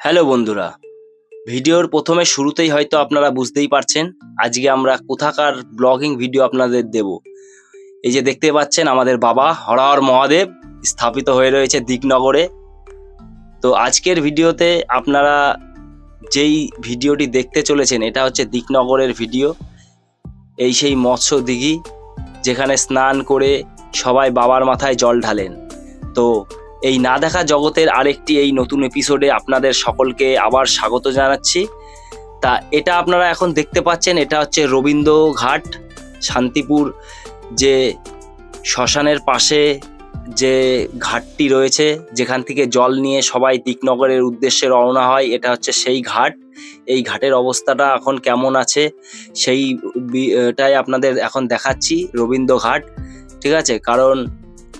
Hello বন্ধুরা, ভিডিওর প্রথমে শুরুতেই হয়তো আপনারা বুঝতেই পারছেন আজকে আমরা কোথাকার ব্লগিং ভিডিও আপনাদের দেব। এই যে দেখতে পাচ্ছেন আমাদের বাবা হরহর মহাদেব স্থাপিত হয়ে রয়েছে দিকনগরে তো আজকের ভিডিওতে আপনারা যেই ভিডিওটি দেখতে চলেছেন, এটা হচ্ছে দিকনগরের ভিডিও। এই সেই মৎস্য দিঘি, যেখানে স্নান করে সবাই বাবার মাথায় জল ঢালেন। তো এই না দেখা জগতের আরেকটি এই নতুন এপিসোডে আপনাদের সকলকে আবার স্বাগত জানাচ্ছি। তা এটা আপনারা এখন দেখতে পাচ্ছেন, এটা হচ্ছে রবীন্দ্র ঘাট, শান্তিপুর যে শ্মশানের পাশে যে ঘাটটি রয়েছে, যেখান থেকে জল নিয়ে সবাই দিকনগরের উদ্দেশ্যে রওনা হয়, এটা হচ্ছে সেই ঘাট। এই ঘাটের অবস্থাটা এখন কেমন আছে, সেই টাই আপনাদের এখন দেখাচ্ছি রবীন্দ্র ঘাট, ঠিক আছে? কারণ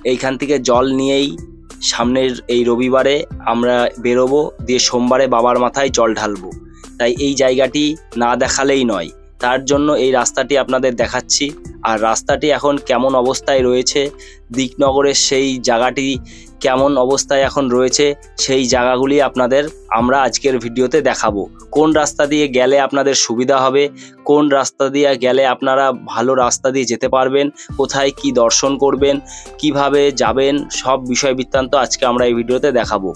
এইখান থেকে জল নিয়েই সামনের এই রবিবারে আমরা বেরোবো, দিয়ে সোমবারে বাবার মাথায় জল ঢালবো। তাই এই জায়গাটি না দেখালেই নয়। তার জন্য এই রাস্তাটি আপনাদের দেখাচ্ছি। আর রাস্তাটি এখন কেমন অবস্থায় রয়েছে, দিকনগরের সেই জায়গাটি কেমন অবস্থায় এখন রয়েছে সেই জায়গাগুলি আপনাদের আমরা আজকের ভিডিওতে দেখাবো। কোন রাস্তা দিয়ে গেলে আপনাদের সুবিধা হবে? কোন রাস্তা দিয়ে গেলে আপনারা ভালো রাস্তা দিয়ে যেতে পারবেন? কোথায় কি দর্শন করবেন? কীভাবে যাবেন? সব বিষয় বৃত্তান্ত আজকে আমরা এই ভিডিওতে দেখাবো।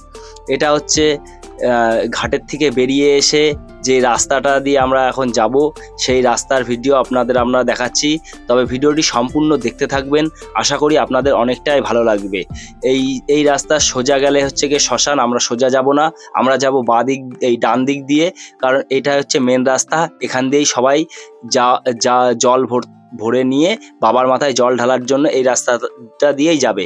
এটা হচ্ছে ঘাটের থেকে বেরিয়ে এসে যে রাস্তাটা দিয়ে আমরা এখন যাব, সেই রাস্তার ভিডিও আপনাদের আমরা দেখাচ্ছি। তবে ভিডিওটি সম্পূর্ণ দেখতে থাকবেন। আশা করি আপনাদের অনেকটাই ভালো লাগবে। এই এই রাস্তা সোজা গেলে হচ্ছে গিয়ে শ্মশান, আমরা সোজা যাব না। আমরা যাব বাঁ দিক এই ডান দিক দিয়ে। কারণ এটা হচ্ছে মেন রাস্তা। এখান দিয়েই সবাই যা যা জল ভর, ভরে নিয়ে বাবার মাথায় জল ঢালার জন্য এই রাস্তাটা দিয়েই যাবে।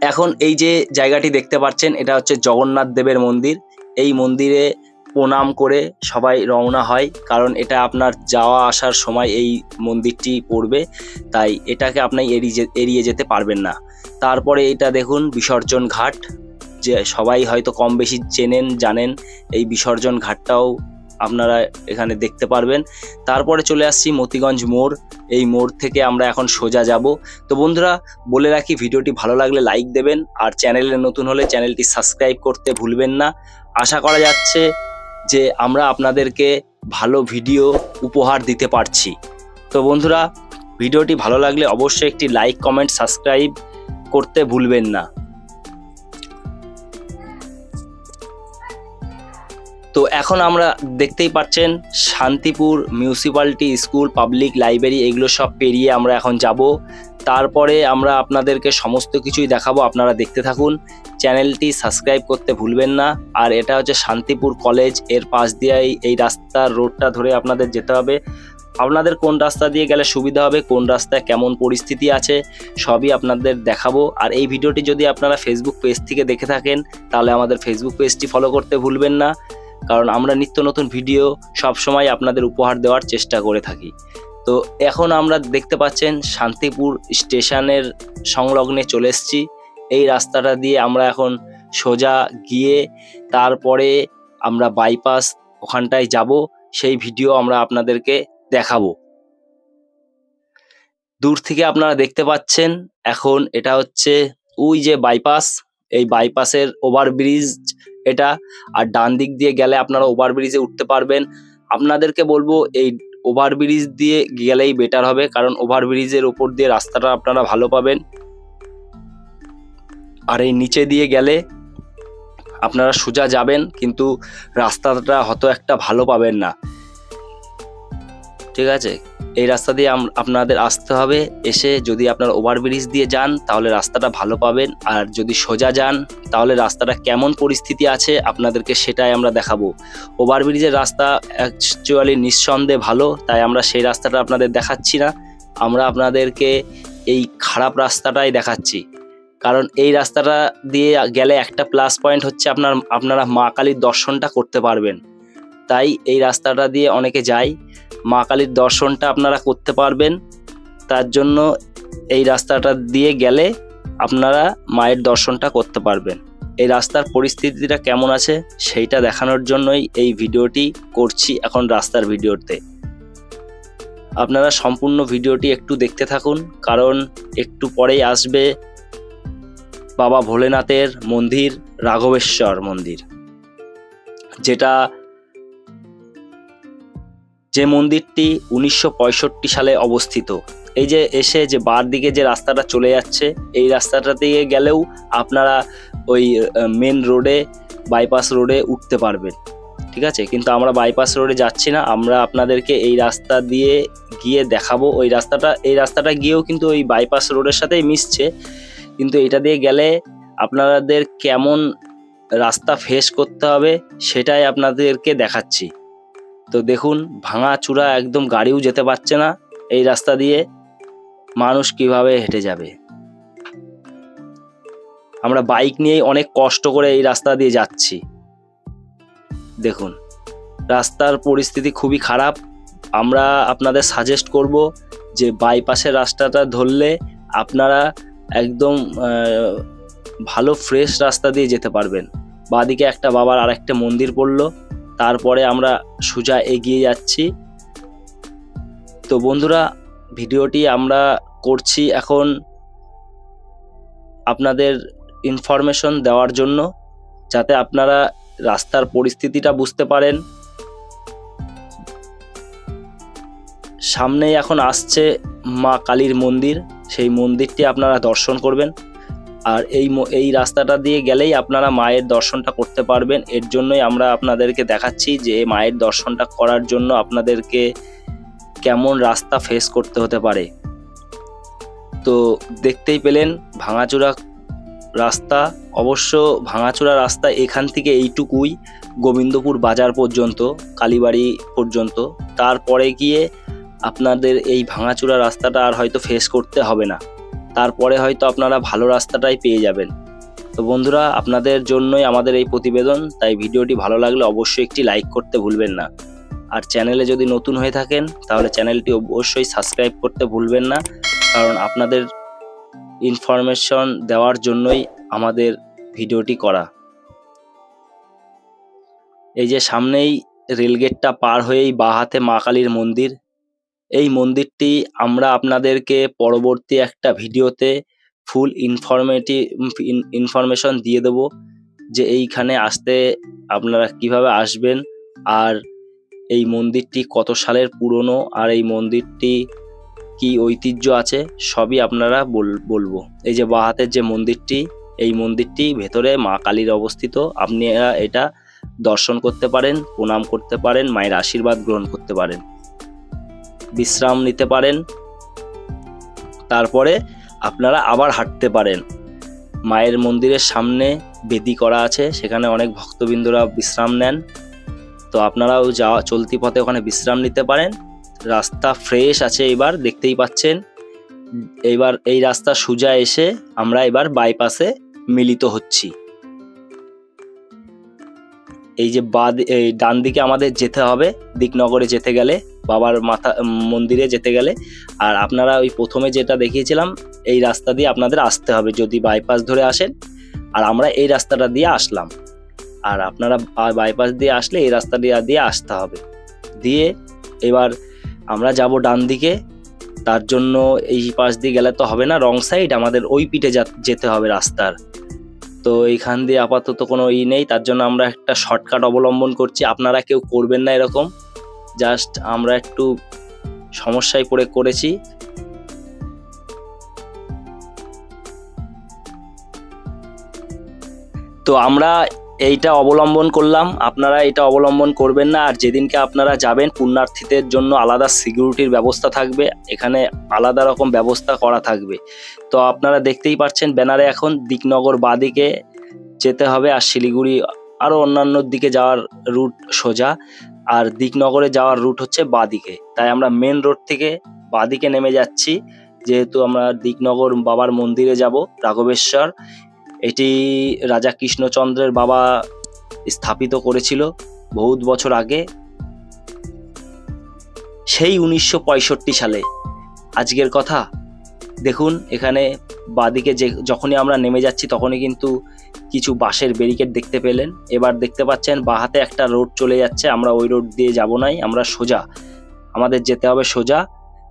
এখন এই যে জায়গাটি দেখতে পাচ্ছেন, এটা হচ্ছে জগন্নাথ দেবের মন্দির। এই মন্দিরে প্রণাম করে সবাই রওনা হয়, কারণ এটা আপনার যাওয়া আসার সময় এই মন্দিরটি পড়বে, তাই এটাকে আপনি এড়িয়ে এড়িয়ে যেতে পারবেন না। তারপরে এটা দেখুন, বিসর্জন ঘাট। যে সবাই হয়তো কম বেশি চেনেন, জানেন, এই বিসর্জন ঘাটটাও আপনারা এখানে দেখতে পারবেন। তারপরে চলে আসছি মতিগঞ্জ মোড়। এই মোড় থেকে আমরা এখন সোজা যাব। তো বন্ধুরা, বলে রাখি, ভিডিওটি ভালো লাগলে লাইক দেবেন আর চ্যানেলে নতুন হলে চ্যানেলটি সাবস্ক্রাইব করতে ভুলবেন না। আশা করা যাচ্ছে যে আমরা আপনাদেরকে ভালো ভিডিও উপহার দিতে পারছি। তো বন্ধুরা, ভিডিওটি ভালো লাগলে অবশ্যই একটি লাইক, কমেন্ট, সাবস্ক্রাইব করতে ভুলবেন না। তো এখন আমরা দেখতেই পাচ্ছেন Shantipur municipality school, public library, এগুলো সব পেরিয়ে আমরা এখন যাব। তারপরে আমরা আপনাদেরকে সমস্ত কিছুই দেখাবো, আপনারা দেখতে থাকুন। চ্যানেলটি সাবস্ক্রাইব করতে ভুলবেন না। আর এটা হচ্ছে শান্তিপুর কলেজ, এর পাশ দিয়েই এই- রাস্তার রোডটা ধরে আপনাদের যেতে হবে। আপনাদের কোন রাস্তা দিয়ে গেলে সুবিধা হবে, কোন রাস্তায় কেমন পরিস্থিতি আছে, সবই আপনাদের দেখাবো। আর এই ভিডিওটি যদি আপনারা ফেসবুক পেজ থেকে দেখে থাকেন, তাহলে আমাদের ফেসবুক পেজটি ফলো করতে ভুলবেন না। কারণ আমরা নিত্য নতুন ভিডিও সব সময় আপনাদের উপহার দেওয়ার চেষ্টা করে থাকি। তো এখন আমরা দেখতে পাচ্ছেন শান্তিপুর স্টেশনের সংলগ্নে চলে এসেছি। এই রাস্তাটা দিয়ে আমরা এখন সোজা গিয়ে তারপরে আমরা বাইপাস ওখানটায় যাব। সেই ভিডিও আমরা আপনাদেরকে দেখাবো। দূর থেকে আপনারা দেখতে পাচ্ছেন এখন এটা হচ্ছে ওই যে বাইপাস এই বাইপাসের ওভারব্রিজ এটা। আর ডান দিক দিয়ে গেলে আপনারা ওভারব্রিজে উঠতে পারবেন। আপনাদেরকে বলব, এই ওভারব্রিজ দিয়ে গেলেই বেটার হবে, কারণ ওভারব্রিজের ওপর দিয়ে রাস্তাটা আপনারা ভালো পাবেন। আর এই নিচে দিয়ে গেলে আপনারা সোজা যাবেন, কিন্তু রাস্তাটা হয়তো একটা ভালো পাবেন না। ঠিক আছে? এই রাস্তা দিয়ে আপনাদের আসতে হবে। এসে যদি আপনারা ওভারব্রিজ দিয়ে যান, তাহলে রাস্তাটা ভালো পাবেন। আর যদি সোজা যান, তাহলে রাস্তাটা কেমন পরিস্থিতি আছে আপনাদেরকে সেটাই আমরা দেখাবো। ওভারব্রিজের রাস্তা অ্যাকচুয়ালি নিঃসন্দেহে ভালো, তাই আমরা সেই রাস্তাটা আপনাদের দেখাচ্ছি না। আমরা আপনাদেরকে এই খারাপ রাস্তাটাই দেখাচ্ছি। কারণ এই রাস্তাটা দিয়ে গেলে একটা প্লাস পয়েন্ট হচ্ছে আপনার আপনারা মা কালীর দর্শনটা করতে পারবেন। তাই এই রাস্তাটা দিয়ে অনেকে যায়। মা কালীর দর্শনটা আপনারা করতে পারবেন। তার জন্য এই রাস্তাটা দিয়ে গেলে আপনারা মায়ের দর্শনটা করতে পারবেন। এই রাস্তার পরিস্থিতিটা কেমন আছে সেইটা দেখানোর জন্যই এই ভিডিওটি করছি এখন রাস্তার ভিডিওতে। আপনারা সম্পূর্ণ ভিডিওটি একটু দেখতে থাকুন, কারণ একটু পরেই আসবে বাবা ভোলেনাথের মন্দির, রাঘবেশ্বর মন্দির, যেটা যে মন্দিরটি উনিশশো পঁয়ষট্টি সালে অবস্থিত। এই যে এসে যে বার দিকে যে রাস্তাটা চলে যাচ্ছে, এই রাস্তাটা দিয়ে গেলেও আপনারা ওই মেন রোডে বাইপাস রোডে উঠতে পারবেন। ঠিক আছে? কিন্তু আমরা বাইপাস রোডে যাচ্ছি না। আমরা আপনাদেরকে এই রাস্তা দিয়ে গিয়ে দেখাবো। ওই রাস্তাটা, এই রাস্তাটা গিয়েও কিন্তু ওই বাইপাস রোডের সাথেই মিশছে। কিন্তু এটা দিয়ে গেলে আপনাদের কেমন রাস্তা ফেস করতে হবে, সেটাই আপনাদেরকে দেখাচ্ছি। তো দেখুন, ভাঙা চূড়া একদম গাড়িও যেতে পারছে না এই রাস্তা দিয়ে। মানুষ কীভাবে হেঁটে যাবে? আমরা বাইক নিয়েই অনেক কষ্ট করে এই রাস্তা দিয়ে যাচ্ছি। দেখুন, রাস্তার পরিস্থিতি খুবই খারাপ। আমরা আপনাদের সাজেস্ট করব যে বাইপাসের রাস্তাটা ধরলে আপনারা একদম ভালো ফ্রেশ রাস্তা দিয়ে যেতে পারবেন। বাদিকে একটা বাবার আর একটা মন্দির পড়ল। তারপরে আমরা সোজা এগিয়ে যাচ্ছি। তো বন্ধুরা, ভিডিওটি আমরা করছি এখন আপনাদের ইনফরমেশন দেওয়ার জন্য, যাতে আপনারা রাস্তার পরিস্থিতিটা বুঝতে পারেন। সামনেই এখন আসছে মা কালীর মন্দির, সেই মন্দিরটি আপনারা দর্শন করবেন। আর এই এই রাস্তাটা দিয়ে গেলেই আপনারা মায়ের দর্শনটা করতে পারবেন। এর জন্যই আমরা আপনাদেরকে দেখাচ্ছি যে মায়ের দর্শনটা করার জন্য আপনাদেরকে কেমন রাস্তা ফেস করতে হতে পারে। তো দেখতেই পেলেন ভাঙাচোরা রাস্তা। অবশ্য ভাঙাচোরা রাস্তা এখান থেকে এইটুকুই গোবিন্দপুর বাজার পর্যন্ত, কালীবাড়ি পর্যন্ত। তারপরে গিয়ে আপনাদের এই ভাঙাচোরা রাস্তাটা আর হয়তো ফেস করতে হবে না। তারপরে হয়তো আপনারা ভালো রাস্তাটাই পেয়ে যাবেন। তো বন্ধুরা, আপনাদের জন্যই আমাদের এই প্রতিবেদন, তাই ভিডিওটি ভালো লাগলে অবশ্যই একটি লাইক করতে ভুলবেন না। আর চ্যানেলে যদি নতুন হয়ে থাকেন, তাহলে চ্যানেলটি অবশ্যই সাবস্ক্রাইব করতে ভুলবেন না, কারণ আপনাদের ইনফরমেশন দেওয়ার জন্যই আমাদের ভিডিওটি করা। এই যে সামনেই রেলগেটটা পার হয়েই বাঁ হাতে মা কালীর মন্দির এই মন্দিরটি আমরা আপনাদেরকে পরবর্তী একটা ভিডিওতে ফুল ইনফরমেটিভ ইনফরমেশন দিয়ে দেবো যে এইখানে আসতে আপনারা কীভাবে আসবেন আর এই মন্দিরটি কত সালের পুরনো আর এই মন্দিরটি কি ঐতিহ্য আছে সবই আপনারা বল- বলব। এই যে বাঁ হাতের যে মন্দিরটি, এই মন্দিরটি ভেতরে মা কালীর অবস্থিত। আপনি এটা দর্শন করতে পারেন, প্রণাম করতে পারেন, মায়ের আশীর্বাদ গ্রহণ করতে পারেন। বিশ্রাম নিতে পারেন। তারপরে আপনারা আবার হাঁটতে পারেন। মায়ের মন্দিরের সামনে বেদি করা আছে, সেখানে অনেক ভক্তবৃন্দরা বিশ্রাম নেন। তো আপনারাও যাওয়া, চলতি পথে ওখানে বিশ্রাম নিতে পারেন। রাস্তা ফ্রেশ আছে এবার, দেখতেই পাচ্ছেন। এইবার এই রাস্তা সোজা এসে আমরা এবার বাইপাসে মিলিত হচ্ছি। এই যে বাদ এই ডান দিকে আমাদের যেতে হবে, দিকনগরে যেতে গেলে, বাবার মাথা মন্দিরে যেতে গেলে। আর আপনারা ওই প্রথমে যেটা দেখিয়েছিলাম, এই রাস্তা দিয়ে আপনাদের আসতে হবে যদি বাইপাস ধরে আসেন। আর আমরা এই রাস্তাটা দিয়ে আসলাম। আর আপনারা বাইপাস দিয়ে আসলে এই রাস্তা দিয়ে দিয়ে আসতে হবে। দিয়ে এবার আমরা যাব ডান দিকে। তার জন্য এই পাশ দিয়ে গেলে তো হবে না, রং সাইড আমাদের ওই পিঠে যেতে হবে রাস্তার। তো এইখান দিয়ে আপাতত কোনো ই নেই, তার জন্য আমরা একটা শর্টকাট অবলম্বন করছি। আপনারা কেউ করবেন না এরকম জাস্ট আমরা একটু সমস্যায় পড়ে করেছি। তো আমরা এইটা অবলম্বন করলাম। আপনারা এটা অবলম্বন করবেন না। আর যেদিনকে আপনারা যাবেন, পুণ্যার্থীদের জন্য আলাদা সিকিউরিটির ব্যবস্থা থাকবে। এখানে আলাদা রকম ব্যবস্থা করা থাকবে। তো আপনারা দেখতেই পাচ্ছেন, ব্যানারে এখন দিকনগর বাদিকে যেতে হবে আর শিলিগুড়ি আরও অন্যান্য দিকে যাওয়ার রুট সোজা। আর দিকনগরে যাওয়ার রুট হচ্ছে বাদিকে। তাই আমরা মেন রোড থেকে বাদিকে নেমে যাচ্ছি। যেহেতু আমরা দিকনগর বাবার মন্দিরে যাব, রাঘবেশ্বর। এটি রাজা কৃষ্ণচন্দ্রের বাবা স্থাপিত করেছিল বহুত বছর আগে। সেই উনিশশো পঁয়ষট্টি সালে। আজকের কথা, দেখুন এখানে বাদিকে যে, যখনই আমরা নেমে যাচ্ছি তখনই কিন্তু কিছু বাঁশের ব্যারিকেড দেখতে পেলেন। এবার দেখতে পাচ্ছেন বাহাতে একটা রোড চলে যাচ্ছে, আমরা ওই রোড দিয়ে যাব নাই, আমরা সোজা। আমাদের যেতে হবে সোজা।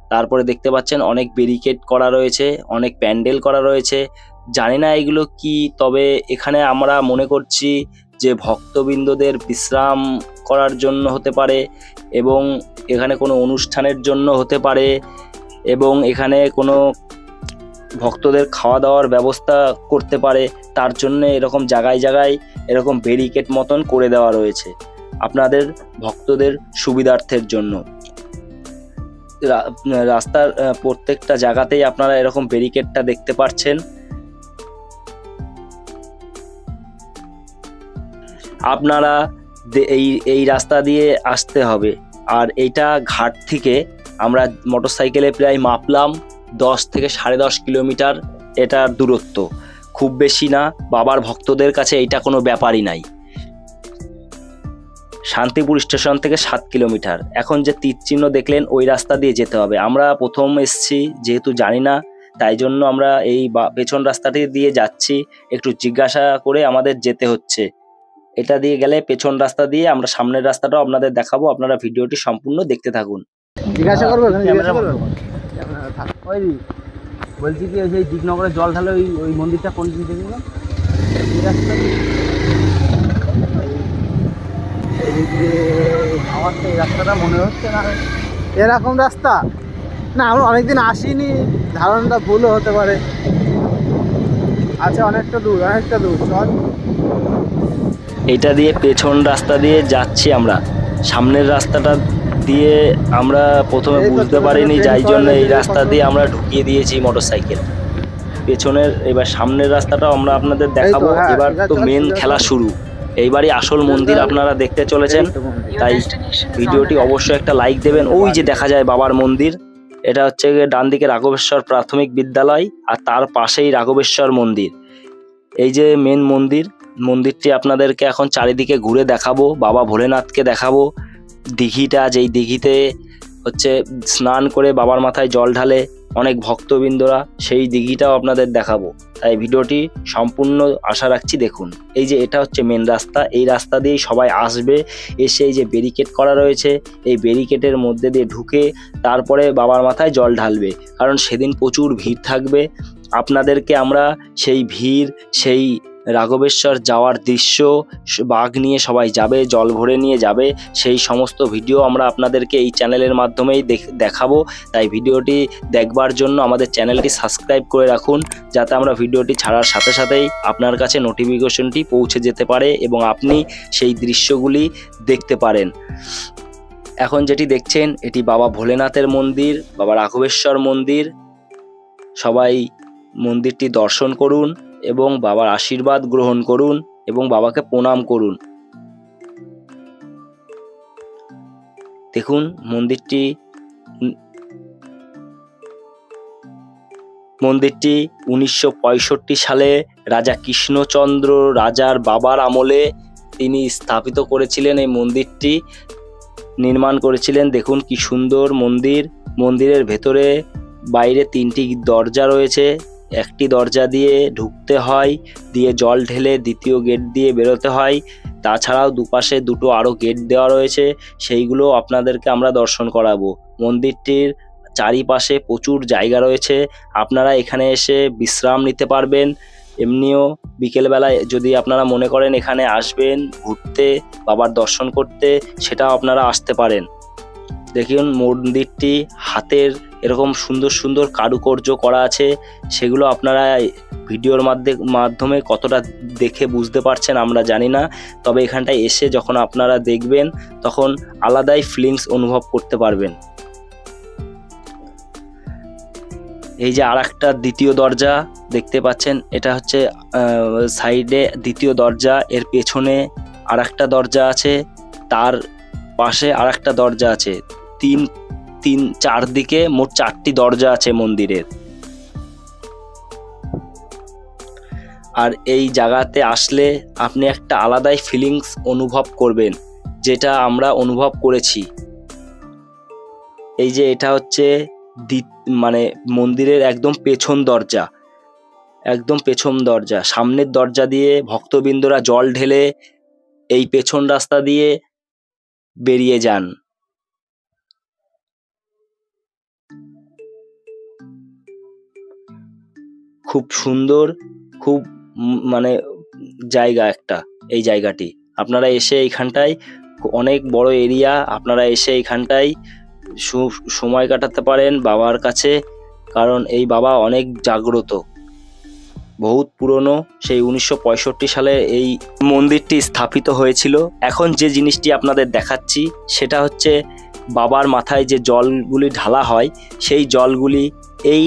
তারপরে দেখতে পাচ্ছেন অনেক ব্যারিকেড করা রয়েছে, অনেক প্যান্ডেল করা রয়েছে জানি না এগুলো কি, তবে এখানে আমরা মনে করছি যে ভক্তবৃন্দদের বিশ্রাম করার জন্য হতে পারে এবং এখানে কোনো অনুষ্ঠানের জন্য হতে পারে এবং এখানে কোনো ভক্তদের খাওয়া দাওয়ার ব্যবস্থা করতে পারে। তার জন্য এরকম জায়গায় জায়গায় এরকম ব্যারিকেড মতন করে দেওয়া রয়েছে আপনাদের ভক্তদের সুবিধার্থের জন্য। রাস্তার প্রত্যেকটা জায়গাতেই আপনারা এরকম ব্যারিকেডটা দেখতে পাচ্ছেন আপনারা এই এই রাস্তা দিয়ে আসতে হবে। আর এইটা ঘাট থেকে আমরা মোটরসাইকেলে প্রায় মাপলাম দশ থেকে সাড়ে দশ কিলোমিটার এটার দূরত্ব। খুব বেশি না, বাবার ভক্তদের কাছে এইটা কোনো ব্যাপারই নাই। শান্তিপুর স্টেশন থেকে সাত কিলোমিটার। এখন যে তীর চিহ্ন দেখলেন, ওই রাস্তা দিয়ে যেতে হবে। আমরা প্রথম এসছি, যেহেতু জানি না, তাই জন্য আমরা এই পেছন রাস্তাটি দিয়ে যাচ্ছি। একটু জিজ্ঞাসা করে আমাদের যেতে হচ্ছে। এটা দিয়ে গেলে পেছন রাস্তা দিয়ে আমরা সামনের রাস্তাটাও আপনাদের দেখাবো। আপনারা ভিডিওটি সম্পূর্ণ দেখতে থাকুন। জিজ্ঞাসা করব দি, বলছি কি ওই সেই দিকনগরে জল ঢালে ওই ওই মন্দিরটা কোন দিকে? এদিক দিয়ে আমার তো এই রাস্তাটা মনে হচ্ছে না এরকম রাস্তা? না আমরা অনেকদিন আসিনি। ধারণাটা ভুলও হতে পারে। আচ্ছা অনেকটা দূর অনেকটা দূর চল। এটা দিয়ে পেছন রাস্তা দিয়ে যাচ্ছি আমরা। সামনের রাস্তাটা দিয়ে আমরা প্রথমে বুঝতে পারিনি যাই জন্য এই রাস্তা দিয়ে আমরা ঢুকিয়ে দিয়েছি মোটরসাইকেল। পেছনের এবার সামনের রাস্তাটাও আমরা আপনাদের দেখাবো। হ্যাঁ, এবার তো মেন খেলা শুরু। এইবারই আসল মন্দির আপনারা দেখতে চলেছেন। তাই ভিডিওটি অবশ্যই একটা লাইক দেবেন। ওই যে দেখা যায় বাবার মন্দির। এটা হচ্ছে গিয়ে ডান দিকে রাঘবেশ্বর প্রাথমিক বিদ্যালয় আর তার পাশেই রাঘবেশ্বর মন্দির। এই যে মেন মন্দির মন্দিরটি আপনাদেরকে এখন চারিদিকে ঘুরে দেখাবো, বাবা ভোলেনাথকে দেখাবো। দিঘিটা, যেই দিঘিতে হচ্ছে স্নান করে বাবার মাথায় জল ঢালে অনেক ভক্তবৃন্দরা সেই দিঘিটাও আপনাদের দেখাবো। তাই ভিডিওটি সম্পূর্ণ আশা রাখছি দেখুন। এই যে এটা হচ্ছে মেন রাস্তা, এই রাস্তা দিয়েই সবাই আসবে, এসে এই যে ব্যারিকেড করা রয়েছে, এই ব্যারিকেডের মধ্যে দিয়ে ঢুকে তারপরে বাবার মাথায় জল ঢালবে। কারণ সেদিন প্রচুর ভিড় থাকবে। আপনাদেরকে আমরা সেই ভিড়, সেই রাঘবেশ্বর যাওয়ার দৃশ্য বাঘ নিয়ে সবাই যাবে, জল ভরে নিয়ে যাবে, সেই সমস্ত ভিডিও আমরা আপনাদেরকে এই চ্যানেলের মাধ্যমেই দেখ- দেখাবো। তাই ভিডিওটি দেখবার জন্য আমাদের চ্যানেলটি সাবস্ক্রাইব করে রাখুন, যাতে আমরা ভিডিওটি ছাড়ার সাথে সাথেই আপনার কাছে নোটিফিকেশনটি পৌঁছে যেতে পারে এবং আপনি সেই দৃশ্যগুলি দেখতে পারেন। এখন যেটি দেখছেন, এটি বাবা ভোলেনাথের মন্দির, বাবা রাঘবেশ্বর মন্দির। সবাই মন্দিরটি দর্শন করুন এবং বাবার আশীর্বাদ গ্রহণ করুন এবং বাবাকে প্রণাম করুন। দেখুন, মন্দিরটি মন্দিরটি উনিশশো পঁয়ষট্টি সালে রাজা কৃষ্ণচন্দ্র রাজার বাবার আমলে তিনি স্থাপিত করেছিলেন এই মন্দিরটি, নির্মাণ করেছিলেন। দেখুন কি সুন্দর মন্দির। মন্দিরের ভেতরে বাইরে তিনটি দরজা রয়েছে। একটি দরজা দিয়ে ঢুকতে হয়, দিয়ে জল ঢেলে দ্বিতীয় গেট দিয়ে বেরোতে হয়। তাছাড়াও দুপাশে দুটো আরও গেট দেওয়া রয়েছে। সেইগুলো আপনাদেরকে আমরা দর্শন করাবো। মন্দিরটির চারিপাশে প্রচুর জায়গা রয়েছে। আপনারা এখানে এসে বিশ্রাম নিতে পারবেন। এমনিও বিকেলবেলায় যদি আপনারা মনে করেন এখানে আসবেন ঘুরতে, বাবার দর্শন করতে, সেটাও আপনারা আসতে পারেন। দেখুন, মন্দিরটি হাতের এরকম সুন্দর সুন্দর কারুকার্য করা আছে। সেগুলো আপনারা ভিডিওর মাধ্যমে কতটা দেখে বুঝতে পারছেন আমরা জানি না। তবে এখানটায় এসে যখন আপনারা দেখবেন, তখন আলাদাই ফিলিংস অনুভব করতে পারবেন। এই যে আর একটা দ্বিতীয় দরজা দেখতে পাচ্ছেন, এটা হচ্ছে সাইডে দ্বিতীয় দরজা, এর পেছনে আর একটা দরজা আছে, তার পাশে আর একটা দরজা আছে। তিন তিন চারদিকে মোট চারটি দরজা আছে মন্দিরের। আর এই জায়গাতে আসলে আপনি একটা আলাদাই ফিলিংস অনুভব করবেন, যেটা আমরা অনুভব করেছি। এই যে এটা হচ্ছে মানে মন্দিরের একদম পেছন দরজা, একদম পেছন দরজা। সামনের দরজা দিয়ে ভক্তবৃন্দরা জল ঢেলে এই পেছন রাস্তা দিয়ে বেরিয়ে যান। খুব সুন্দর, খুব মানে জায়গা একটা এই জায়গাটি। আপনারা এসে এইখানটায়, অনেক বড় এরিয়া, আপনারা এসে এইখানটায় সময় কাটাতে পারেন বাবার কাছে, কারণ এই বাবা অনেক জাগ্রত। বহুত পুরনো, সেই উনিশশো পঁয়ষট্টি সালে এই মন্দিরটি স্থাপিত হয়েছিল। এখন যে জিনিসটি আপনাদের দেখাচ্ছি, সেটা হচ্ছে বাবার মাথায় যে জলগুলি ঢালা হয়, সেই জলগুলি এই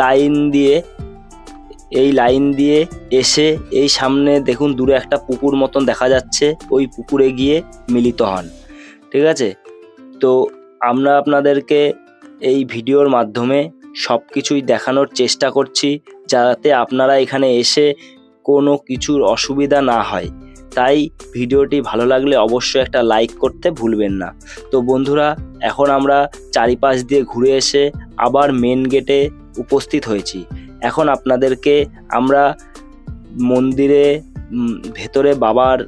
লাইন দিয়ে, এই লাইন দিয়ে এসে এই সামনে দেখুন দূরে একটা পুকুর মতন দেখা যাচ্ছে, ওই পুকুরে গিয়ে মিলিত হন। ঠিক আছে? তো আমরা আপনাদেরকে এই ভিডিওর মাধ্যমে সব কিছুই দেখানোর চেষ্টা করছি যাতে আপনারা এখানে এসে কোনো কিছুর অসুবিধা না হয়। তাই ভিডিওটি ভালো লাগলে অবশ্যই একটা লাইক করতে ভুলবেন না। তো বন্ধুরা, এখন আমরা চারিপাশ দিয়ে ঘুরে এসে আবার মেন গেটে উপস্থিত হয়েছি। এখন আপনাদেরকে আমরা মন্দিরে ভেতরে বাবার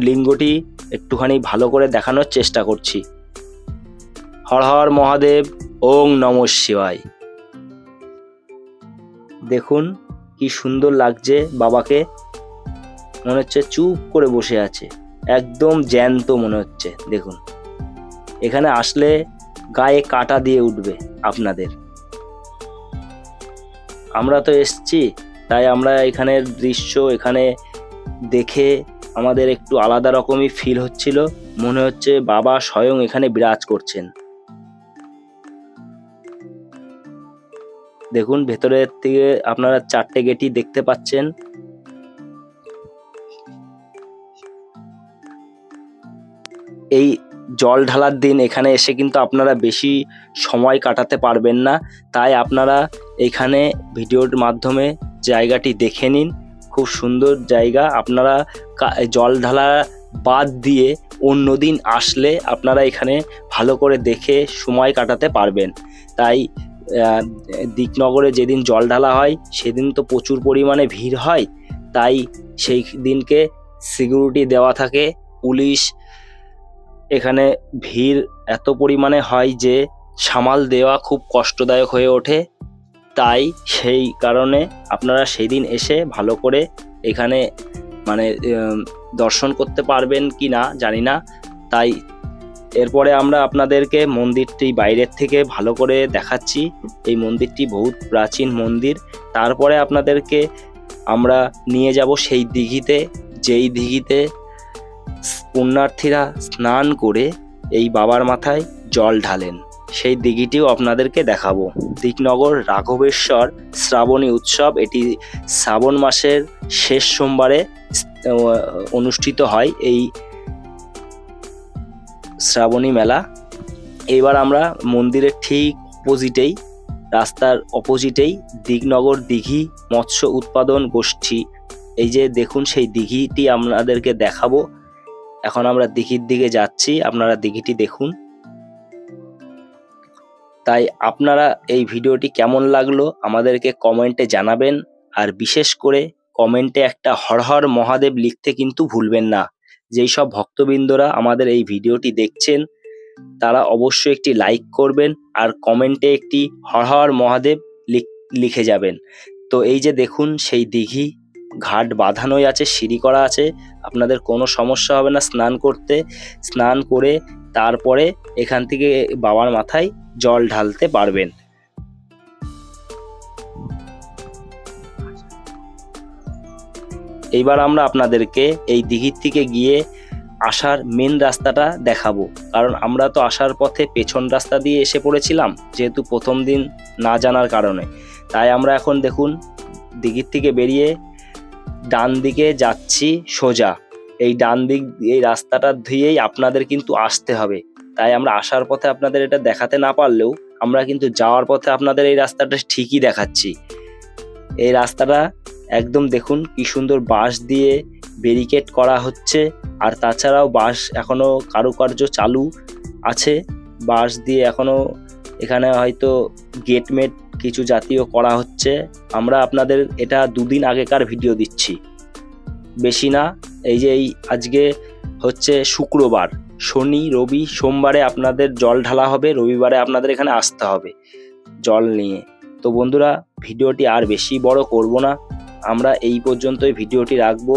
লিঙ্গটি একটুখানি ভালো করে দেখানোর চেষ্টা করছি। হর হর মহাদেব, ওং নম শিবায়। দেখুন কি সুন্দর লাগছে বাবাকে। মনে হচ্ছে চুপ করে বসে আছে। একদম জ্যান্ত মনে হচ্ছে, দেখুন। এখানে আসলে গায়ে কাটা দিয়ে উঠবে আপনাদের। আমরা তো এসছি, তাই আমরা এখানের দৃশ্য এখানে দেখে আমাদের একটু আলাদা রকমই ফিল হচ্ছিল। মনে হচ্ছে বাবা স্বয়ং এখানে বিরাজ করছেন। দেখুন ভেতরের থেকে আপনারা চারটে গেটই দেখতে পাচ্ছেন। এই জল ঢালার দিন এখানে এসে কিন্তু আপনারা বেশি সময় কাটাতে পারবেন না। তাই আপনারা এখানে ভিডিওর মাধ্যমে জায়গাটি দেখে নিন। খুব সুন্দর জায়গা। আপনারা জল ঢালা বাদ দিয়ে অন্য দিন আসলে আপনারা এখানে ভালো করে দেখে সময় কাটাতে পারবেন। তাই দিকনগরে যেদিন জল ঢালা হয়, সেদিন তো প্রচুর পরিমাণে ভিড় হয়। তাই সেই দিনকে সিকিউরিটি দেওয়া থাকে। পুলিশ এখানে ভিড় এত পরিমাণে হয় যে, সামাল দেওয়া খুব কষ্টদায়ক হয়ে ওঠে। তাই সেই কারণে আপনারা সেই দিন এসে ভালো করে এখানে মানে দর্শন করতে পারবেন কি না জানি না। তাই এরপরে আমরা আপনাদেরকে মন্দিরটি বাইরের থেকে ভালো করে দেখাচ্ছি। এই মন্দিরটি বহুত প্রাচীন মন্দির। তারপরে আপনাদেরকে আমরা নিয়ে যাব সেই দিঘিতে, যেই দিঘিতে পুণ্যার্থীরা স্নান করে এই বাবার মাথায় জল ঢালেন। সেই দিঘিটিও আপনাদেরকে দেখাবো। দিকনগর রাঘবেশ্বর শ্রাবণী উৎসব, এটি শ্রাবণ মাসের শেষ সোমবারে অনুষ্ঠিত হয় এই শ্রাবণী মেলা। এবার আমরা মন্দিরের ঠিক অপোজিটেই, রাস্তার অপোজিটেই দিকনগর দিঘি মৎস্য উৎপাদন গোষ্ঠী। এই যে দেখুন, সেই দিঘিটি আপনাদেরকে দেখাবো। এখন আমরা দিঘির দিকে যাচ্ছি, আপনারা দিঘিটি দেখুন। তাই আপনারা এই ভিডিওটি কেমন লাগল আমাদেরকে কমেন্টে জানাবেন। আর বিশেষ করে কমেন্টে একটা হর হর মহাদেব লিখতে কিন্তু ভুলবেন না। যেই সব ভক্তবৃন্দরা আমাদের এই ভিডিওটি দেখছেন, তারা অবশ্যই একটি লাইক করবেন আর কমেন্টে একটি হর হর মহাদেব লিখে যাবেন। তো এই যে দেখুন, সেই দিঘি ঘাট বাঁধানোই আছে, সিঁড়ি করা আছে। আপনাদের কোনো সমস্যা হবে না স্নান করতে। স্নান করে তারপরে এখান থেকে বাবার মাথায় জল ঢালতে পারবেন। এইবার আমরা আপনাদেরকে এই দিঘির থেকে গিয়ে আসার মেন রাস্তাটা দেখাবো। কারণ আমরা তো আসার পথে পেছন রাস্তা দিয়ে এসে পড়েছিলাম, যেহেতু প্রথম দিন না জানার কারণে। তাই আমরা এখন দেখুন দিঘির থেকে বেরিয়ে ডান দিকে যাচ্ছি সোজা। এই ডান দিক, এই রাস্তাটা ধুয়েই আপনাদের কিন্তু আসতে হবে। তাই আমরা আসার পথে আপনাদের এটা দেখাতে না পারলেও আমরা কিন্তু যাওয়ার পথে আপনাদের এই রাস্তাটা ঠিকই দেখাচ্ছি। এই রাস্তাটা একদম দেখুন কি সুন্দর বাঁশ দিয়ে ব্যারিকেড করা হচ্ছে। আর তাছাড়াও বাঁশ এখনও কারুকার্য চালু আছে। বাঁশ দিয়ে এখনও এখানে হয়তো গেটমেট কিছু জাতীয় করা হচ্ছে। আমরা আপনাদের এটা দুদিন আগেকার ভিডিও দিচ্ছি। বেশি না। এই যে এই আজকে হচ্ছে শুক্রবার, শনি, রবি, সোমবারে আপনাদের জল ঢালা হবে, রবিবারে আপনাদের এখানে আসতে হবে জল নিয়ে। তো বন্ধুরা, ভিডিওটি আর বেশি বড় করব না, আমরা এই পর্যন্তই ভিডিওটি রাখব,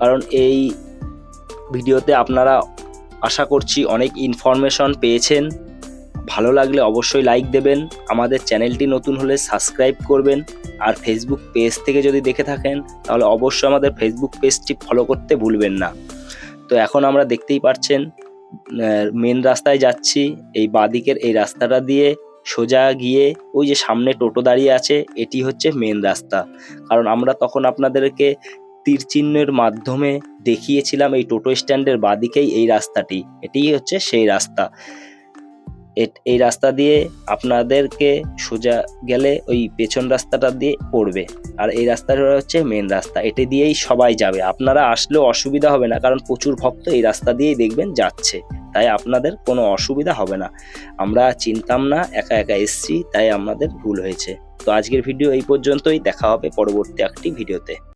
কারণ এই ভিডিওতে আপনারা আশা করছি অনেক ইনফরমেশন পেয়েছেন। ভালো লাগলে অবশ্যই লাইক দেবেন। আমাদের চ্যানেলটি নতুন হলে সাবস্ক্রাইব করবেন। আর ফেসবুক পেজ থেকে যদি দেখে থাকেন, তাহলে অবশ্যই আমাদের ফেসবুক পেজটি ফলো করতে ভুলবেন না। তো এখন আমরা দেখতেই পাচ্ছেন মেন রাস্তায় যাচ্ছি। এই বাদিকের এই রাস্তাটা দিয়ে সোজা গিয়ে ওই যে সামনে টোটো দাঁড়িয়ে আছে, এটি হচ্ছে মেন রাস্তা। কারণ আমরা তখন আপনাদেরকে তীর চিহ্নের মাধ্যমে দেখিয়েছিলাম এই টোটো স্ট্যান্ডের বাদিকেই এই রাস্তাটি। এটিই হচ্ছে সেই রাস্তা। এই রাস্তা দিয়ে আপনাদেরকে সোজা গেলে ওই পেছন রাস্তাটা দিয়ে পড়বে। আর এই রাস্তাটা হচ্ছে মেন রাস্তা। এটি দিয়েই সবাই যাবে। আপনারা আসলেও অসুবিধা হবে না, কারণ প্রচুর ভক্ত এই রাস্তা দিয়েই দেখবেন যাচ্ছে। তাই আপনাদের কোনো অসুবিধা হবে না। আমরা চিনতাম না, একা একা এসছি, তাই আমাদের ভুল হয়েছে। তো আজকের ভিডিও এই পর্যন্তই। দেখা হবে পরবর্তী একটি ভিডিওতে।